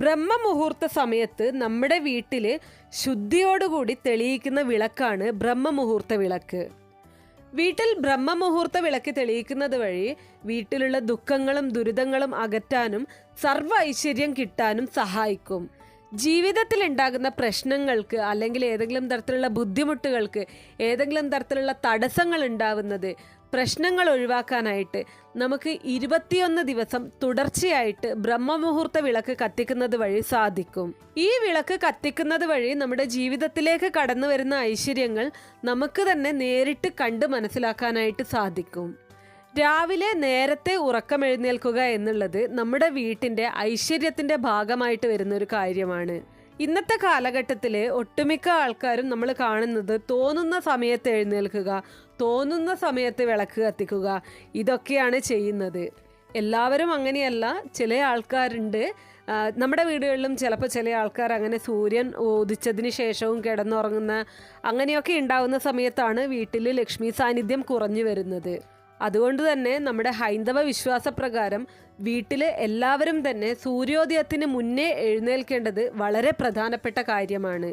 ബ്രഹ്മമുഹൂർത്ത സമയത്ത് നമ്മുടെ വീട്ടിൽ ശുദ്ധിയോടുകൂടി തെളിയിക്കുന്ന വിളക്കാണ് ബ്രഹ്മമുഹൂർത്ത വിളക്ക്. വീട്ടിൽ ബ്രഹ്മമുഹൂർത്ത വിളക്ക് തെളിയിക്കുന്നത് വഴി വീട്ടിലുള്ള ദുഃഖങ്ങളും ദുരിതങ്ങളും അകറ്റാനും സർവ ഐശ്വര്യം കിട്ടാനും സഹായിക്കും. ജീവിതത്തിൽ ഉണ്ടാകുന്ന പ്രശ്നങ്ങൾക്ക് അല്ലെങ്കിൽ ഏതെങ്കിലും തരത്തിലുള്ള ബുദ്ധിമുട്ടുകൾക്ക് ഏതെങ്കിലും തരത്തിലുള്ള തടസ്സങ്ങൾ ഉണ്ടാവുന്നത് പ്രശ്നങ്ങൾ ഒഴിവാക്കാനായിട്ട് നമുക്ക് ഇരുപത്തിയൊന്ന് ദിവസം തുടർച്ചയായിട്ട് ബ്രഹ്മമുഹൂർത്ത വിളക്ക് കത്തിക്കുന്നത് വഴി സാധിക്കും. ഈ വിളക്ക് കത്തിക്കുന്നത് വഴി നമ്മുടെ ജീവിതത്തിലേക്ക് കടന്നു വരുന്ന ഐശ്വര്യങ്ങൾ നമുക്ക് തന്നെ നേരിട്ട് കണ്ട് മനസ്സിലാക്കാനായിട്ട് സാധിക്കും. രാവിലെ നേരത്തെ ഉറക്കമെഴുന്നേൽക്കുക എന്നുള്ളത് നമ്മുടെ വീട്ടിന്റെ ഐശ്വര്യത്തിന്റെ ഭാഗമായിട്ട് വരുന്ന ഒരു കാര്യമാണ്. ഇന്നത്തെ കാലഘട്ടത്തിൽ ഒട്ടുമിക്ക ആൾക്കാരും നമ്മൾ കാണുന്നത് തോന്നുന്ന സമയത്ത് എഴുന്നേൽക്കുക തോന്നുന്ന സമയത്ത് വിളക്ക് കത്തിക്കുക ഇതൊക്കെയാണ് ചെയ്യുന്നത്. എല്ലാവരും അങ്ങനെയല്ല ചില ആൾക്കാരുണ്ട്. നമ്മുടെ വീടുകളിലും ചിലപ്പോൾ ചില ആൾക്കാർ അങ്ങനെ സൂര്യൻ ഉദിച്ചതിന് ശേഷവും കിടന്നുറങ്ങുന്ന അങ്ങനെയൊക്കെ ഉണ്ടാകുന്ന സമയത്താണ് വീട്ടിൽ ലക്ഷ്മി സാന്നിധ്യം കുറഞ്ഞു വരുന്നത്. അതുകൊണ്ട് തന്നെ നമ്മുടെ ഹൈന്ദവ വിശ്വാസപ്രകാരം വീട്ടിലെ എല്ലാവരും തന്നെ സൂര്യോദയത്തിന് മുന്നേ എഴുന്നേൽക്കേണ്ടത് വളരെ പ്രധാനപ്പെട്ട കാര്യമാണ്.